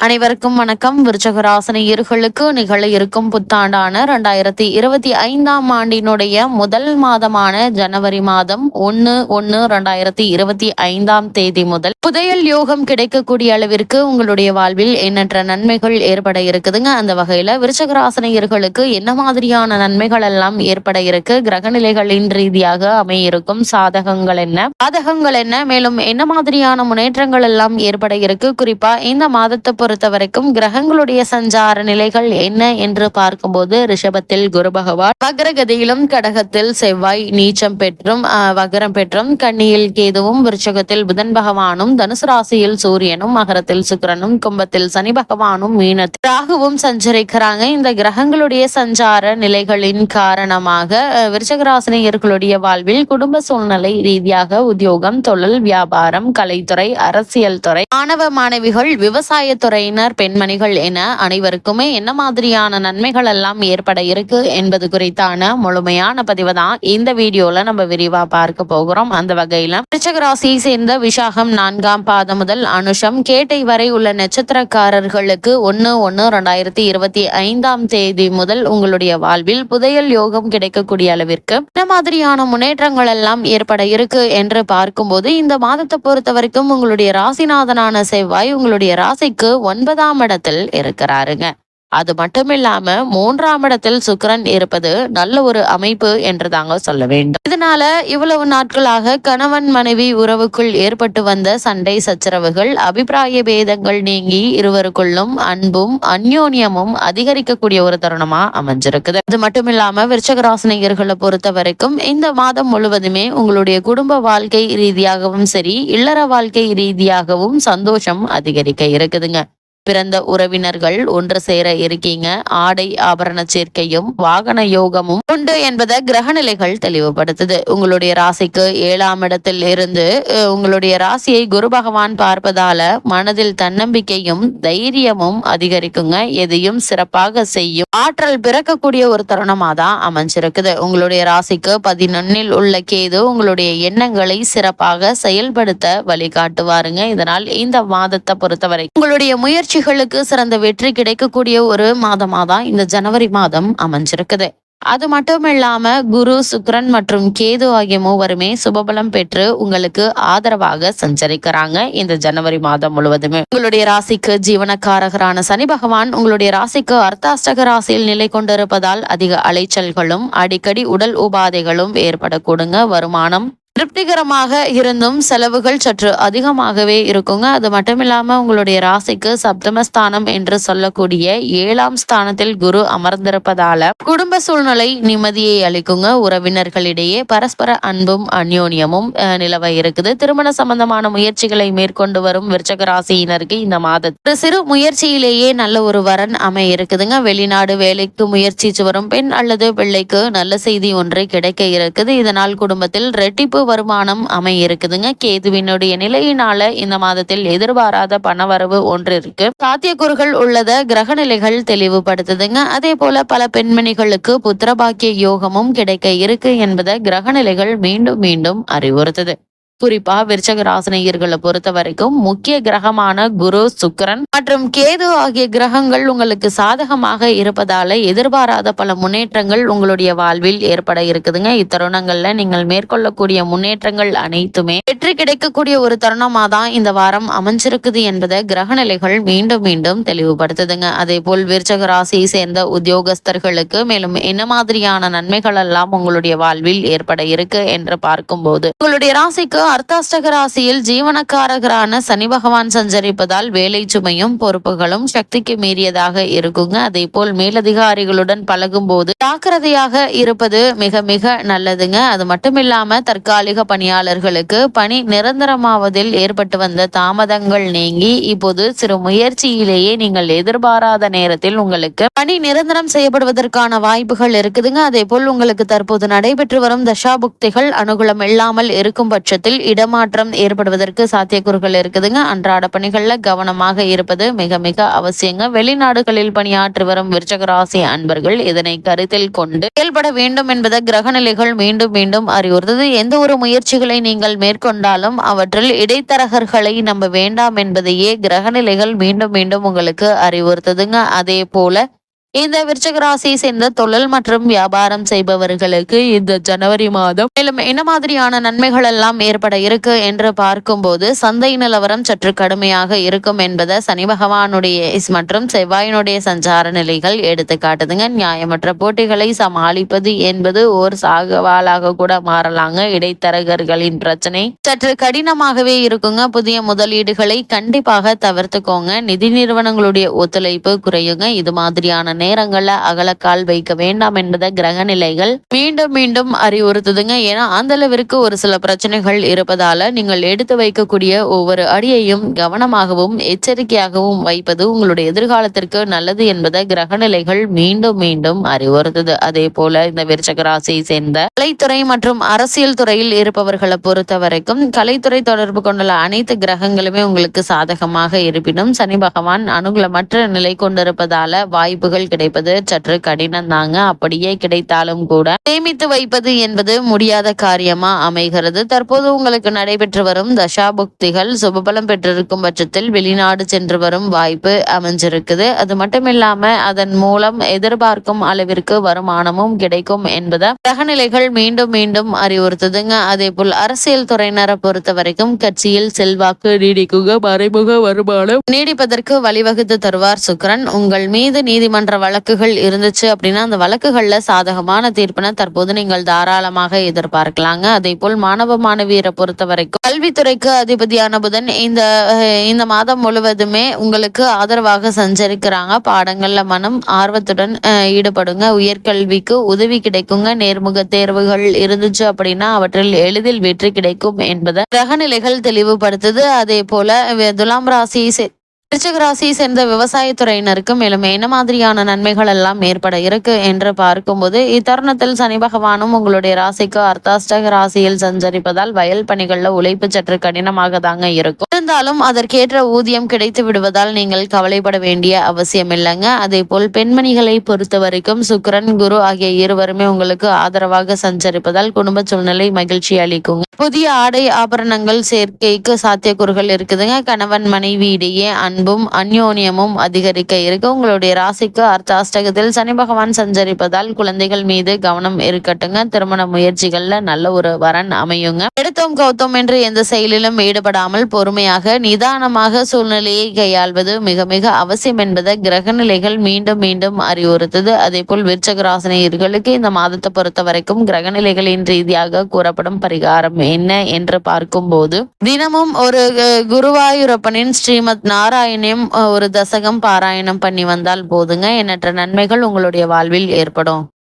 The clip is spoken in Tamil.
அனைவருக்கும் வணக்கம். விருச்சகராசனையர்களுக்கு நிகழ இருக்கும் புத்தாண்டான இரண்டாயிரத்தி இருபத்தி ஐந்தாம் ஆண்டினுடைய முதல் மாதமான ஜனவரி மாதம் ஒன்னு ஒன்னு இரண்டாயிரத்தி இருபத்தி ஐந்தாம் தேதி முதல் புதையல் யோகம் கிடைக்கக்கூடிய அளவிற்கு உங்களுடைய வாழ்வில் எண்ணற்ற நன்மைகள் ஏற்பட இருக்குதுங்க. அந்த வகையில விருச்சகராசனையர்களுக்கு என்ன மாதிரியான நன்மைகள் எல்லாம் ஏற்பட இருக்கு? கிரகநிலைகளின் ரீதியாக அமையிருக்கும் சாதகங்கள் என்ன? பாதகங்கள் என்ன? மேலும் என்ன மாதிரியான முன்னேற்றங்கள் எல்லாம் ஏற்பட இருக்கு? குறிப்பா இந்த மாதத்தை பொறுத்த வரைக்கும் கிரகங்களுடைய சஞ்சார நிலைகள் என்ன என்று பார்க்கும்போது ரிஷபத்தில் குரு பகவான் வக்ரகதியிலும் கடகத்தில் செவ்வாய் நீச்சம் பெற்றும் வக்ரம் பெற்றும் கன்னியில் கேதுவும் விருச்சகத்தில் புதன் பகவானும் தனுசு ராசியில் சூரியனும் மகரத்தில் சுக்கரனும் கும்பத்தில் சனி பகவானும் மீனத்தில் ராகுவும் சஞ்சரிக்கிறாங்க. இந்த கிரகங்களுடைய சஞ்சார நிலைகளின் காரணமாக விருச்சகராசினியர்களுடைய வாழ்வில் குடும்ப சூழ்நிலை ரீதியாக உத்தியோகம் தொழில் வியாபாரம் கலைத்துறை அரசியல் துறை மாணவ மாணவிகள் விவசாயத்துறை துறையினர் பெண்மணிகள் என அனைவருக்குமே என்ன மாதிரியான நன்மைகள் எல்லாம் ஏற்பட இருக்கு என்பது குறித்தான முழுமையான பதிவு தான் இந்த வீடியோல நம்ம விரிவா பார்க்க போகிறோம். அந்த வகையில ராசியை சேர்ந்த விசாகம் நான்காம் பாதம் முதல் அனுஷம் கேட்டை வரை உள்ள நட்சத்திரக்காரர்களுக்கு ஒன்னு ஒன்னு ரெண்டாயிரத்தி இருபத்தி ஐந்தாம் தேதி முதல் உங்களுடைய வாழ்வில் புதையல் யோகம் கிடைக்கக்கூடிய அளவிற்கு என்ன மாதிரியான முன்னேற்றங்கள் எல்லாம் ஏற்பட இருக்கு என்று பார்க்கும்போது இந்த மாதத்தை பொறுத்த வரைக்கும் உங்களுடைய ராசிநாதனான செவ்வாய் உங்களுடைய ராசிக்கு ஒன்பதாம் இடத்தில் இருக்கிறாருங்க. அது மட்டும் இல்லாம மூன்றாம் இடத்தில் சுக்கரன் இருப்பது நல்ல ஒரு அமைப்பு என்று தாங்க சொல்ல வேண்டும். இதனால இவ்வளவு நாட்களாக கணவன் மனைவி உறவுக்குள் ஏற்பட்டு வந்த சண்டை சச்சரவுகள் அபிப்பிராய பேதங்கள் நீங்கி இருவருக்குள்ளும் அன்பும் அந்யோன்யமும் அதிகரிக்கக்கூடிய ஒரு தருணமா அமைஞ்சிருக்குது. அது மட்டும் இல்லாம விருச்சகராசினியர்களை பொறுத்த வரைக்கும் இந்த மாதம் முழுவதுமே உங்களுடைய குடும்ப வாழ்க்கை ரீதியாகவும் சரி இல்லற வாழ்க்கை ரீதியாகவும் சந்தோஷம் அதிகரிக்க இருக்குதுங்க. பிறந்த உறவினர்கள் ஒன்று சேர இருக்கீங்க. ஆடை ஆபரண சேர்க்கையும் வாகன யோகமும் உண்டு என்பதை கிரகநிலைகள் தெளிவுபடுத்துது. உங்களுடைய ராசிக்கு ஏழாம் இடத்தில் இருந்து உங்களுடைய ராசியை குரு பகவான் பார்ப்பதால மனதில் தன்னம்பிக்கையும் தைரியமும் அதிகரிக்குங்க. எதையும் சிறப்பாக செய்யும் ஆற்றல் பிறக்கக்கூடிய ஒரு தருணமா தான் அமைஞ்சிருக்குது. உங்களுடைய ராசிக்கு பதினொன்னில் உள்ள கேது உங்களுடைய எண்ணங்களை சிறப்பாக செயல்படுத்த வழிகாட்டுவாருங்க. இதனால் இந்த மாதத்தை பொறுத்தவரை உங்களுடைய முயற்சி முயற்சிகளுக்கு சிறந்த வெற்றி கிடைக்கக்கூடிய ஒரு மாதமா தான் இந்த ஜனவரி மாதம் அமைஞ்சிருக்குது. அது மட்டும் இல்லாம குரு சுக்ரன் மற்றும் கேது ஆகிய மூவருமே சுபபலம் பெற்று உங்களுக்கு ஆதரவாக சஞ்சரிக்கிறாங்க இந்த ஜனவரி மாதம் முழுவதுமே. உங்களுடைய ராசிக்கு ஜீவனக்காரகரான சனி பகவான் உங்களுடைய ராசிக்கு அர்த்தாஷ்டக ராசியில் நிலை கொண்டிருப்பதால் அதிக அலைச்சல்களும் அடிக்கடி உடல் உபாதைகளும் ஏற்படக்கூடுங்க. வருமானம் திருப்திகரமாக இருந்தும் செலவுகள் சற்று அதிகமாகவே இருக்குங்க. அது மட்டும் உங்களுடைய ராசிக்கு சப்தமஸ்தானம் என்று சொல்லக்கூடிய ஏழாம் ஸ்தானத்தில் குரு அமர்ந்திருப்பதால குடும்ப சூழ்நிலை நிம்மதியை அளிக்குங்க. உறவினர்களிடையே பரஸ்பர அன்பும் அந்யோன்யமும் நிலவ இருக்குது. திருமண சம்பந்தமான முயற்சிகளை மேற்கொண்டு வரும் விருச்சக ராசியினருக்கு இந்த மாதத்தில் சிறு முயற்சியிலேயே நல்ல ஒரு வரன் அமைய இருக்குதுங்க. வெளிநாடு வேலைக்கு முயற்சிச்சு வரும் பெண் அல்லது பிள்ளைக்கு நல்ல செய்தி ஒன்று கிடைக்க இருக்குது. இதனால் குடும்பத்தில் ரெட்டிப்பு வருமானம் அமைய இருக்குதுங்க கேதுவினுடைய நிலையினால இந்த மாதத்தில் எதிர்பாராத பணவரவு ஒன்று இருக்கு. சாத்தியக்கூறுகள் உள்ளத கிரக நிலைகள் தெளிவுபடுத்துதுங்க. அதே போல பல பெண்மணிகளுக்கு புத்திரபாக்கிய யோகமும் கிடைக்க இருக்கு என்பதை கிரக நிலைகள் மீண்டும் மீண்டும் அறிவுறுத்துது. குறிப்பா விருச்சக ராசினியர்களை பொறுத்த வரைக்கும் முக்கிய கிரகமான குரு சுக்கரன் மற்றும் கேது ஆகிய கிரகங்கள் உங்களுக்கு சாதகமாக இருப்பதால எதிர்பாராத பல முன்னேற்றங்கள் உங்களுடைய வாழ்வில் ஏற்பட இருக்குதுங்க. இத்தருணங்கள்ல நீங்கள் மேற்கொள்ளக்கூடிய முன்னேற்றங்கள் அனைத்துமே வெற்றி கிடைக்கக்கூடிய ஒரு தருணமா தான் இந்த வாரம் அமைஞ்சிருக்குது என்பதை கிரகநிலைகள் மீண்டும் மீண்டும் தெளிவுபடுத்துதுங்க. அதே போல் விருச்சக ராசியை சேர்ந்த உத்தியோகஸ்தர்களுக்கு மேலும் என்ன மாதிரியான நன்மைகள் எல்லாம் உங்களுடைய வாழ்வில் ஏற்பட இருக்கு என்று பார்க்கும்போது உங்களுடைய ராசிக்கு அர்த்தாஷ்டகராசியில் ஜீவனக்காரகரான சனி பகவான் சஞ்சரிப்பதால் வேலை சுமையும் பொறுப்புகளும் சக்திக்கு மீறியதாக இருக்குங்க. அதே போல் மேலதிகாரிகளுடன் பழகும் போது ஜாக்கிரதையாக இருப்பது மிக மிக நல்லதுங்க. அது மட்டும் இல்லாம தற்காலிக பணியாளர்களுக்கு பணி நிரந்தரமாவதில் ஏற்பட்டு வந்த தாமதங்கள் நீங்கி இப்போது சிறு முயற்சியிலேயே நீங்கள் எதிர்பாராத நேரத்தில் உங்களுக்கு பணி நிரந்தரம் செய்யப்படுவதற்கான வாய்ப்புகள் இருக்குதுங்க. அதே போல் உங்களுக்கு தற்போது நடைபெற்று வரும் தசாபுக்திகள் அனுகூலம் இல்லாமல் இருக்கும் பட்சத்தில் இடமாற்றம் ஏற்படுவதற்கு சாத்தியக்கூறுகள் இருக்குதுங்க. அன்றாட பணிகளில் கவனமாக இருப்பது மிக மிக அவசியங்க. வெளிநாடுகளில் பணியாற்றி வரும் விருச்சகராசி அன்பர்கள் இதனை கருத்தில் கொண்டு செயல்பட வேண்டும் என்பதை கிரகநிலைகள் மீண்டும் மீண்டும் அறிவுறுத்தது. எந்த ஒரு முயற்சிகளை நீங்கள் மேற்கொண்டாலும் அவற்றில் இடைத்தரகர்களை நம்ப வேண்டாம் என்பதையே கிரகநிலைகள் மீண்டும் மீண்டும் உங்களுக்கு அறிவுறுத்துதுங்க. அதே போல இந்த விருச்சக ராசியை சேர்ந்த தொழில் மற்றும் வியாபாரம் செய்பவர்களுக்கு இந்த ஜனவரி மாதம் மேலும் என்ன மாதிரியான நன்மைகள் எல்லாம் ஏற்பட இருக்கு என்று பார்க்கும்போது சந்தை நிலவரம் சற்று கடுமையாக இருக்கும் என்பதை சனி பகவானுடைய மற்றும் செவ்வாயினுடைய சஞ்சார நிலைகள் எடுத்து காட்டுதுங்க. நியாயமற்ற போட்டிகளை சமாளிப்பது என்பது ஒரு சாகவாலாக கூட மாறலாங்க. இடைத்தரகர்களின் பிரச்சனை சற்று கடினமாகவே இருக்குங்க. புதிய முதலீடுகளை கண்டிப்பாக தவிர்த்துக்கோங்க. நிதி நிறுவனங்களுடைய ஒத்துழைப்பு குறையுங்க. இது மாதிரியான நேரங்கள்ல அகலக்கால் வைக்க வேண்டாம் என்பதை கிரக நிலைகள் மீண்டும் மீண்டும் அறிவுறுத்துதுங்க. ஏன்னா அந்த அளவிற்கு ஒரு சில பிரச்சனைகள் இருப்பதால நீங்கள் எடுத்து வைக்கக்கூடிய ஒவ்வொரு அடியையும் கவனமாகவும் எச்சரிக்கையாகவும் வைப்பது உங்களுடைய எதிர்காலத்திற்கு நல்லது என்பதை கிரக நிலைகள் மீண்டும் மீண்டும் அறிவுறுத்துது. அதே போல இந்த விருச்சக ராசியை சேர்ந்த கலைத்துறை மற்றும் அரசியல் துறையில் இருப்பவர்களை பொறுத்த வரைக்கும் கலைத்துறை தொடர்பு கொண்டுள்ள அனைத்து கிரகங்களுமே உங்களுக்கு சாதகமாக இருப்பினும் சனி பகவான் அனுகூலமற்ற நிலை கொண்டிருப்பதால வாய்ப்புகள் கிடைப்பது சற்று கடினம் தாங்க அப்படியே கிடைத்தாலும் கூட சேமித்து வைப்பது என்பது முடியாத காரியமா அமைகிறது. தற்போது உங்களுக்கு நடைபெற்று வரும் தசாபுக்திகள் சுபபலம் பெற்றிருக்கும் பட்சத்தில் வெளிநாடு சென்று வரும் வாய்ப்பு அமைஞ்சிருக்குது. அது மட்டும் இல்லாம அதன் மூலம் எதிர்பார்க்கும் அளவிற்கு வருமானமும் கிடைக்கும் என்பதை கிரகநிலைகள் மீண்டும் மீண்டும் அறிவுறுத்துதுங்க. அதே போல் அரசியல் துறையினரை பொறுத்த வரைக்கும் கட்சியில் செல்வாக்கு நீடிக்குங்க. மறைமுக வருமானம் நீடிப்பதற்கு வழிவகுத்து தருவார் சுக்கரன். உங்கள் மீது நீதிமன்ற வழக்குகள் இருந்துச்சு அப்படின்னா அந்த வழக்குகள்ல சாதகமான தீர்ப்பினை தற்போது நீங்கள் தாராளமாக எதிர்பார்க்கலாங்க. அதே போல் மாணவ மாணவியரை பொறுத்த வரைக்கும் கல்வித்துறைக்கு அதிபதியான புதன் இந்த இந்த மாதம் முழுவதுமே உங்களுக்கு ஆதரவாக சஞ்சரிக்கிறாங்க. பாடங்கள்ல மனம் ஆர்வத்துடன் ஈடுபடுங்க. உயர்கல்விக்கு உதவி கிடைக்குங்க. நேர்முக தேர்வுகள் இருந்துச்சு அப்படின்னா அவற்றில் எளிதில் வெற்றி கிடைக்கும் என்பதை கிரகநிலைகள் தெளிவுபடுத்துது. அதே போல துலாம் ராசியை விருச்சிக ராசியை சேர்ந்த விவசாயத்துறையினருக்கு மேலும் என்ன மாதிரியான நன்மைகள் எல்லாம் ஏற்பட இருக்கு என்று பார்க்கும்போது இத்தருணத்தில் சனி பகவானும் உங்களுடைய ராசிக்கு அர்த்தாஷ்டக ராசியில் சஞ்சரிப்பதால் வயல் பணிகள்ல உழைப்பு சற்று கடினமாக தாங்க இருக்கும். இருந்தாலும் அதற்கேற்ற ஊதியம் கிடைத்து விடுவதால் நீங்கள் கவலைப்பட வேண்டிய அவசியம் இல்லைங்க. அதே போல் பெண்மணிகளை பொறுத்த வரைக்கும் சுக்கரன் குரு ஆகிய இருவருமே உங்களுக்கு ஆதரவாக சஞ்சரிப்பதால் குடும்ப சூழ்நிலை மகிழ்ச்சி அளிக்கும் புதிய ஆடை ஆபரணங்கள் சேர்க்கைக்கு சாத்தியக்கூறுகள் இருக்குதுங்க. கணவன் மனைவி இடையே அன்பும் அந்யோன்யமும் அதிகரிக்க இருக்க உங்களுடைய ராசிக்கு அர்த்தாஷ்டகத்தில் சனி பகவான் சஞ்சரிப்பதால் குழந்தைகள் மீது கவனம் இருக்கட்டுங்க. திருமண முயற்சிகள்ல நல்ல ஒரு வரன் அமையுங்க. எடுத்தோம் கௌத்தோம் என்று எந்த செயலிலும் ஈடுபடாமல் பொறுமையாக நிதானமாக சூழ்நிலையை கையாள்வது மிக மிக அவசியம் என்பதை கிரக நிலைகள் மீண்டும் மீண்டும் அறிவுறுத்தது. அதே போல் விருச்சகராசனையர்களுக்கு இந்த மாதத்தை பொறுத்த வரைக்கும் கிரகநிலைகளின் ரீதியாக கூறப்படும் பரிகாரம் என்ன என்று பார்க்கும்போது தினமும் ஒரு குருவாயூரப்பனின் ஸ்ரீமத் பாராயணம் ஒரு தசகம் பாராயணம் பண்ணி வந்தால் போதுங்க. எண்ணற்ற நன்மைகள் உங்களுடைய வாழ்வில் ஏற்படும்.